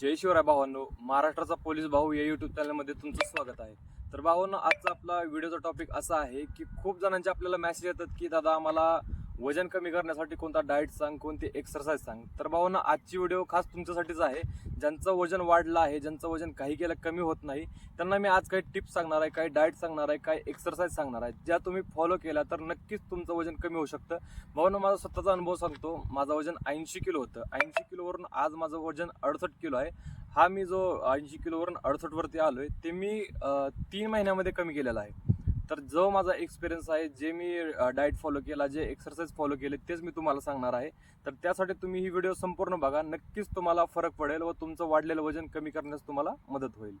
जय शिवराय भावांनो महाराष्ट्राचा पोलीस भाऊ या युट्यूब चॅनलमध्ये तुमचं स्वागत आहे. तर भावांनो आजचा आपला व्हिडिओचा टॉपिक असा आहे की खूप जणांचे आपल्याला मेसेज येतात की दादा आम्हाला वजन कमी करण्यासाठी कोणता डाएट सांग कोणती एक्सरसाइज सांग. तर भावांनो आजची व्हिडिओ खास तुमच्यासाठीच आहे. ज्यांचं वजन वाढलं आहे ज्यांचं वजन काही केलं कमी होत नाही त्यांना मी आज काही टिप्स सांगणार आहे काही डाएट सांगणार आहे काही एक्सरसाइज सांगणार आहे. ज्या तुम्ही फॉलो केल्या तर नक्कीच तुमचं वजन कमी होऊ शकतं. भावांनो माझा स्वतःचा अनुभव सांगतो. माझं वजन ऐंशी किलो होतं. ऐंशी किलोवरून आज माझं वजन अडसष्ट किलो आहे. हा मी जो ऐंशी किलोवरून अडसष्टवरती आलो आहे ते मी तीन महिन्यामध्ये कमी केलेला आहे. तर जो माझा एक्सपिरियन्स आहे जे मी डाएट फॉलो केला जे एक्सरसाइज फॉलो केले तेच मी तुम्हाला सांगणार आहे. तर त्यासाठी तुम्ही ही व्हिडिओ संपूर्ण बघा. नक्कीच तुम्हाला फरक पडेल व तुमचं वाढलेलं वजन कमी करण्यास तुम्हाला मदत होईल.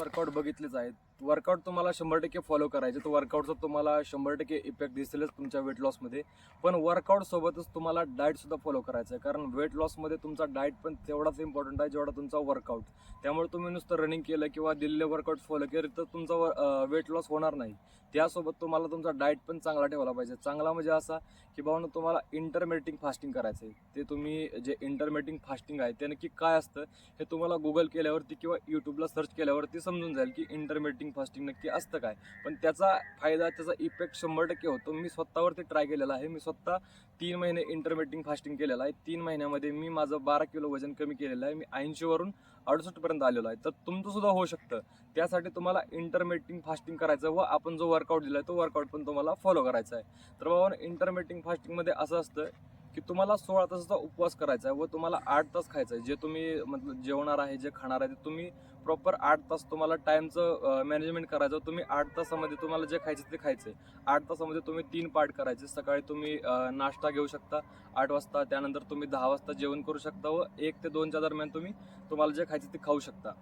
वर्कआउट बघितलेच आहेत. वर्कआउट तुम्हाला शंभर टक्के फॉलो करायचं. तर वर्कआउटचा तुम्हाला शंभर टक्के इफेक्ट दिसेलच तुमच्या वेट लॉसमध्ये पण वर्कआउटसोबतच तुम्हाला डाएटसुद्धा फॉलो करायचं आहे कारण वेट लॉसमध्ये तुमचा डाएट पण तेवढाच इम्पॉर्टंट आहे जेवढा तुमचा वर्कआउट त्यामुळे तुम्ही नुसतं रनिंग केलं किंवा दिलेले वर्कआउट फॉलो केले तर तुमचा व वेट लॉस होणार नाही. त्यासोबत तुम्हाला तुमचा डाएट पण चांगला ठेवला पाहिजे. चांगला म्हणजे असा की बाबा तुम्हाला इंटरमेटिंग फास्टिंग करायचं आहे ते तुम्ही जे इंटरमेटिंग फास्टिंग आहे ते नक्की काय असतं हे तुम्हाला गुगल केल्यावरती किंवा यूट्यूबला सर्च केल्यावरती समजून जाईल की इंटरमेटिंग फास्टिंग नक्की असतं काय? पण त्याचा फायदा त्याचा इफेक्ट शंभर टक्के होतो. मी स्वतःवरती ट्राय केलेला आहे. मी स्वतः तीन महिने इंटरमेटिंग फास्टिंग केलेलं आहे. तीन महिन्यामध्ये मी माझं बारा किलो वजन कमी केलेलं आहे. मी ऐंशीवरून अडुसष्टपर्यंत आलेलो आहे. तर तुमचं सुद्धा होऊ शकतं. त्यासाठी तुम्हाला इंटरमेटिंग फास्टिंग करायचं व आपण जो वर्कआउट दिला आहे तो वर्कआउट पण तुम्हाला फॉलो करायचा आहे. तर बाबा इंटरमेटिंग फास्टिंगमध्ये असं असतं की तुम्हाला सोळा तासाचा उपवास करायचा आहे व तुम्हाला आठ तास खायचं आहे. जे तुम्ही मतलब जेवणार आहे जे खाणार आहे ते तुम्ही प्रॉपर आठ तास तुम्हाला टाईमचं मॅनेजमेंट करायचं. तुम्ही आठ तासामध्ये तुम्हाला जे खायचं ते खायचं आहे. आठ तासामध्ये तुम्ही तीन पार्ट करायचे. सकाळी तुम्ही नाश्ता घेऊ शकता. आठ वाजता त्यानंतर तुम्ही दहा वाजता जेवण करू शकता व एक ते दोनच्या दरम्यान तुम्ही तुम्हाला जे खायचं ते खाऊ शकता.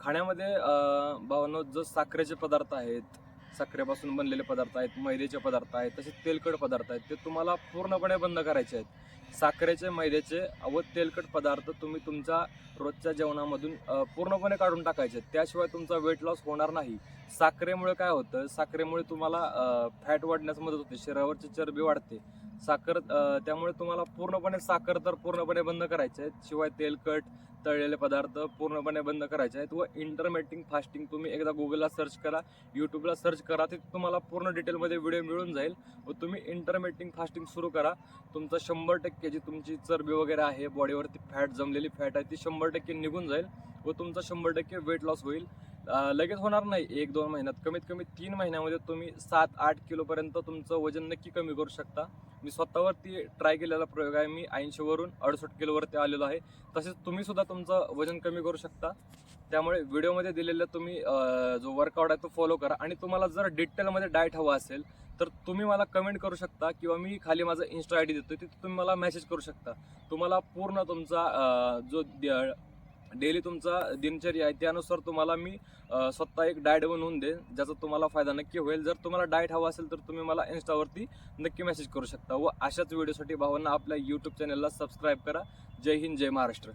खाण्यामध्ये अं, भावांनो जो साखरेचे पदार्थ आहेत साखरेपासून बनलेले पदार्थ आहेत मैद्याचे पदार्थ आहेत तसेच तेलकट पदार्थ आहेत. ते तुम्हाला पूर्णपणे बंद करायचे आहेत. साखरेचे मैद्याचे व तेलकट पदार्थ तुम्ही तुमच्या रोजच्या जेवणामधून पूर्णपणे काढून टाकायचे आहेत. त्याशिवाय तुमचा वेट लॉस होणार नाही. साखरेमुळे काय होतं? साखरेमुळे तुम्हाला फॅट वाढण्यास मदत होते. शरीरावरची चरबी वाढते. साखर त्यामुळे तुम्हाला पूर्णपणे साखर तर पूर्णपणे बंद करायचे आहेत शिवाय तेलकट तळलेले पदार्थ पूर्णपणे बंद करायचे आहेत व इंटरमेटिंग फास्टिंग तुम्ही एकदा गुगलला सर्च करा यूट्यूबला सर्च करा ते तुम्हाला पूर्ण डिटेलमध्ये व्हिडिओ मिळून जाईल. व तुम्ही इंटरमेटिंग फास्टिंग सुरू करा. तुमचं शंभर टक्के जी तुमची चरबी वगैरे आहे बॉडीवरती फॅट जमलेली फॅट आहे ती शंभर टक्के निघून जाईल व तुमचा शंभर टक्के वेट लॉस होईल. लगेच होणार नाही. एक दोन महिन्यात. कमीत कमी तीन महिन्यामध्ये तुम्ही सात आठ किलोपर्यंत तुमचं वजन नक्की कमी करू शकता. मी स्वतःवरती ट्राय केलेला प्रयोग आहे. मी ऐंशीवरून अडुसष्ट किलोवरती आलेलो आहे. तसेच तुम्ही सुद्धा तुमचं वजन कमी करू शकता. त्यामुळे व्हिडिओमध्ये दिलेलं तुम्ही जो वर्कआउट आहे तो फॉलो करा. आणि तुम्हाला जर डिटेलमध्ये डाएट हवा असेल तर तुम्ही मला कमेंट करू शकता किंवा मी खाली माझा इन्स्टा आय डी देतो तिथे तुम्ही मला मेसेज करू शकता. तुम्हाला पूर्ण तुमचा जो डेली तुमचा दिनचर्या आहे त्यानुसार तुम्हाला मी स्वतः एक डाएट बनवून देईन ज्याचा तुम्हाला फायदा नक्की होईल. जर तुम्हाला डाएट हवा असेल तर तुम्ही मला इन्स्टावरती नक्की मेसेज करू शकता व अशाच व्हिडिओसाठी भावांना आपल्या यूट्यूब चॅनलला सबस्क्राईब करा. जय हिंद जय महाराष्ट्र.